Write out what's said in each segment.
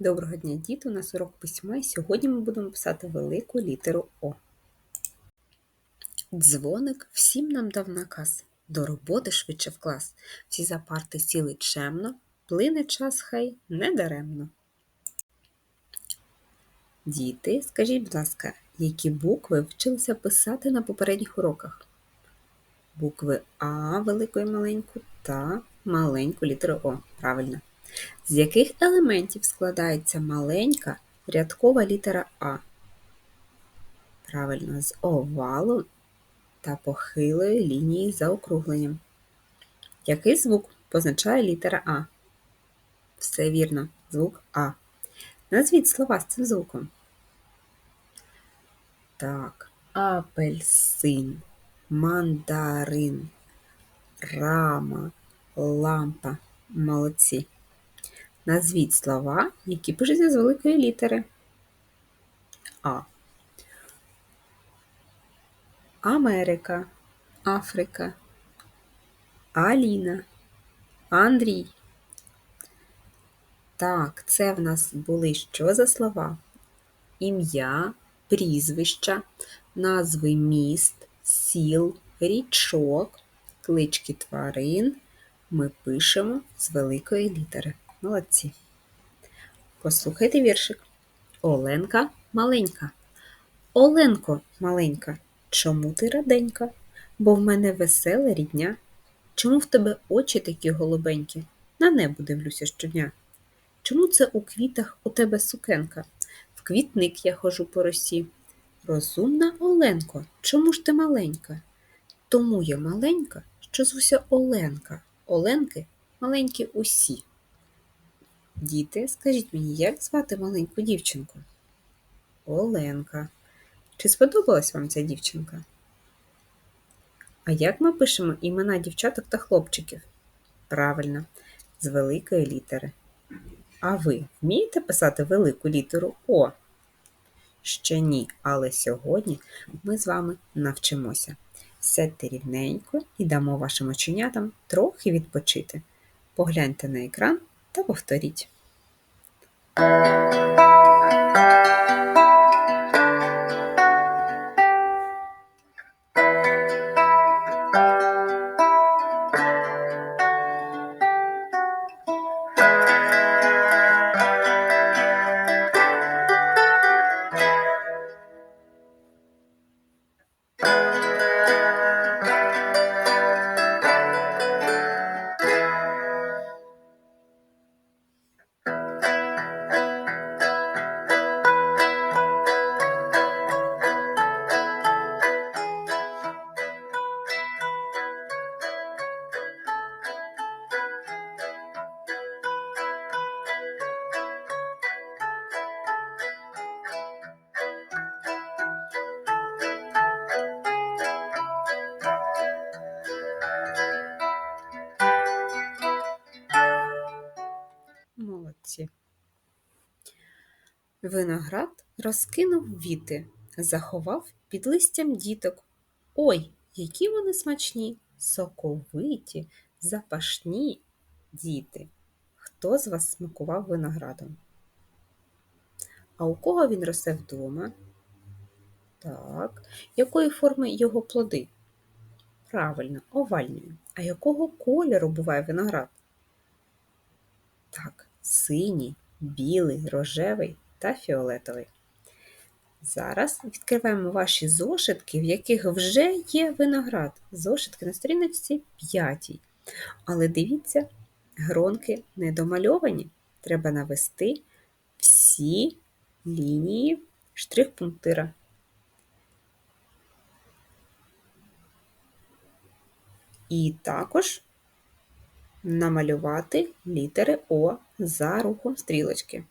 Доброго дня, діти! У нас урок письма, і сьогодні ми будемо писати велику літеру О. Дзвоник всім нам дав наказ. До роботи швидше в клас. Всі за парти сіли чемно, плине час хай недаремно. Діти, скажіть, будь ласка, які букви вчилися писати на попередніх уроках? Букви А, велику і маленьку, та маленьку літеру О. Правильно. З яких елементів складається маленька рядкова літера А? Правильно, з овалу та похилої лінії за округленням. Який звук позначає літера А? Все вірно, звук А. Назвіть слова з цим звуком. Так, апельсин, мандарин, рама, лампа. Молодці. Назвіть слова, які пишуться з великої літери. А. Америка, Африка, Аліна, Андрій. Так, це в нас були що за слова? Ім'я, прізвища, назви міст, сіл, річок, клички тварин. Ми пишемо з великої літери. Молодці. Послухайте віршик. Оленка маленька. Оленко маленька. Чому ти раденька? Бо в мене весела рідня. Чому в тебе очі такі голубенькі? На небо дивлюся щодня. Чому це у квітах у тебе сукенка? В квітник я хожу по росі. Розумна Оленко, чому ж ти маленька? Тому я маленька, що звуся Оленка. Оленки маленькі усі. Діти, скажіть мені, як звати маленьку дівчинку? Оленка. Чи сподобалась вам ця дівчинка? А як ми пишемо імена дівчаток та хлопчиків? Правильно, з великої літери. А ви вмієте писати велику літеру О? Ще ні, але сьогодні ми з вами навчимося. Сядьте рівненько і дамо вашим оченятам трохи відпочити. Погляньте на екран та повторіть. Молодці. Виноград розкинув віти, заховав під листям діток. Ой, які вони смачні, соковиті, запашні діти. Хто з вас смакував виноградом? А у кого він росте вдома? Так. Якої форми його плоди? Правильно, овальної. А якого кольору буває виноград? Так, синій, білий, рожевий та фіолетовий. Зараз відкриваємо ваші зошитки, в яких вже є виноград. Зошитки на сторіночці 5. Але дивіться, гронки не домальовані. Треба навести всі лінії штрих-пунктира. І також намалювати літери О за рухом стрілочки.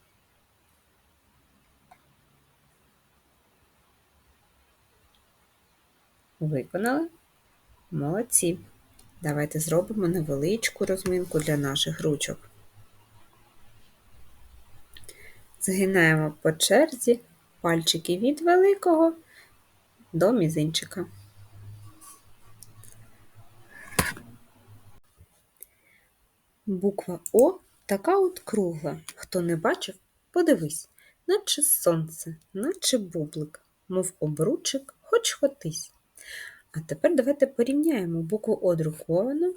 Виконали? Молодці. Давайте зробимо невеличку розминку для наших ручок. Згинаємо по черзі пальчики від великого до мізинчика. Буква О така от кругла. Хто не бачив, подивись, наче сонце, наче бублик, мов обручик, хоч хотись. А тепер давайте порівняємо букву О друковану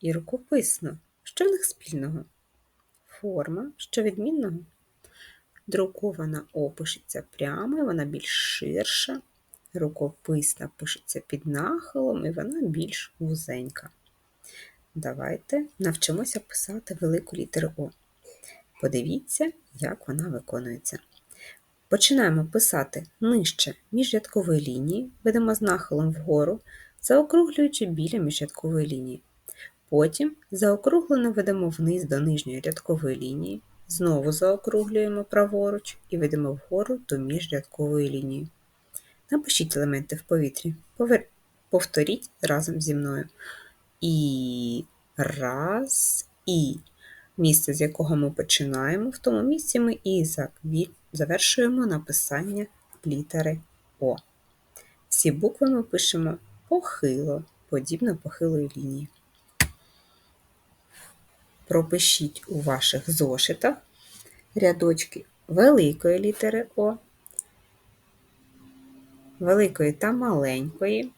і рукописну. Що в них спільного? Форма, що відмінного? Друкована О пишеться прямо, і вона більш ширша. Рукописна пишеться під нахилом, і вона більш вузенька. Давайте навчимося писати велику літеру О. Подивіться, як вона виконується. Починаємо писати нижче міжрядкової лінії, ведемо з нахилом вгору, заокруглюючи біля міжрядкової лінії. Потім заокруглено ведемо вниз до нижньої рядкової лінії, знову заокруглюємо праворуч і ведемо вгору до міжрядкової лінії. Напишіть елементи в повітрі. Повторіть разом зі мною. І раз, і. Місце, з якого ми починаємо, в тому місці ми і завершуємо написання літери О. Всі букви ми пишемо похило, подібно похилої лінії. Пропишіть у ваших зошитах рядочки великої літери О, великої та маленької,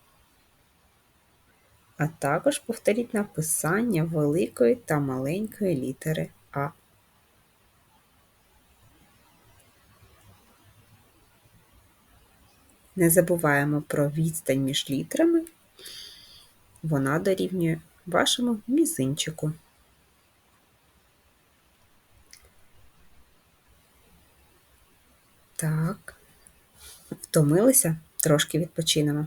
а також повторіть написання великої та маленької літери А. Не забуваємо про відстань між літерами. Вона дорівнює вашому мізинчику. Так. Втомилися? Трошки відпочинемо.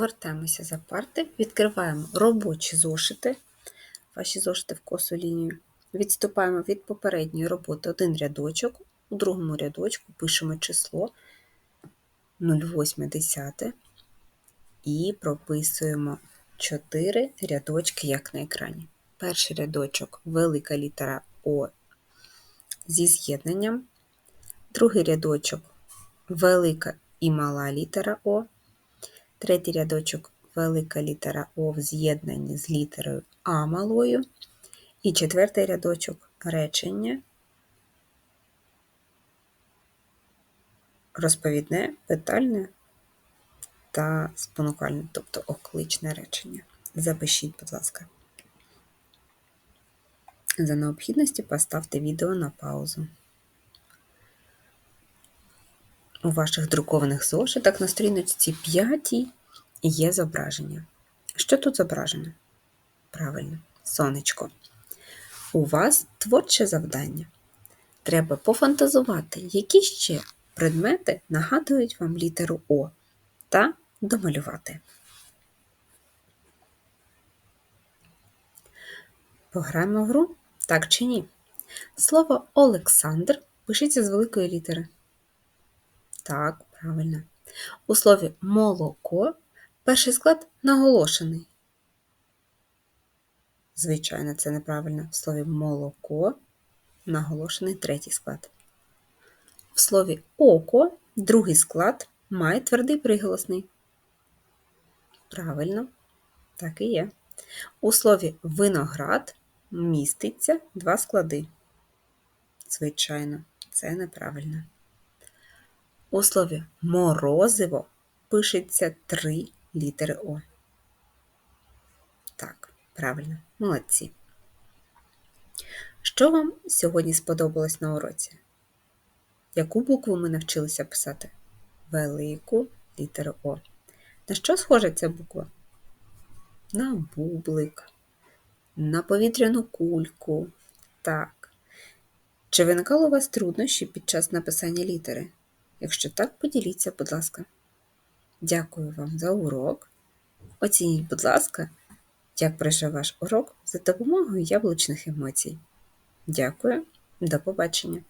Повертаємося за парти, відкриваємо робочі зошити, ваші зошити в косу лінію. Відступаємо від попередньої роботи один рядочок. У другому рядочку пишемо число 0,8 і прописуємо 4 рядочки, як на екрані. Перший рядочок велика літера О зі з'єднанням, другий рядочок велика і мала літера О. Третій рядочок велика літера О в з'єднанні з літерою А малою. І четвертий рядочок речення розповідне, питальне та спонукальне, тобто окличне речення. Запишіть, будь ласка. За необхідності поставте відео на паузу. У ваших друкованих зошитах на сторіночці 5 є зображення. Що тут зображено? Правильно, сонечко. У вас творче завдання. Треба пофантазувати, які ще предмети нагадують вам літеру О та домалювати. Пограємо в гру, так чи ні? Слово Олександр пишеться з великої літери. Так, правильно. У слові молоко перший склад наголошений. Звичайно, це неправильно. В слові молоко наголошений третій склад. В слові око другий склад має твердий приголосний. Правильно, так і є. У слові виноград міститься два склади. Звичайно, це неправильно. У слові морозиво пишеться три літери О. Так, правильно, молодці. Що вам сьогодні сподобалось на уроці? Яку букву ми навчилися писати? Велику літеру О. На що схожа ця буква? На бублик, на повітряну кульку. Так. Чи виникало у вас труднощі під час написання літери? Якщо так, поділіться, будь ласка. Дякую вам за урок. Оцініть, будь ласка, як пройшов ваш урок за допомогою яблучних емоцій. Дякую, до побачення!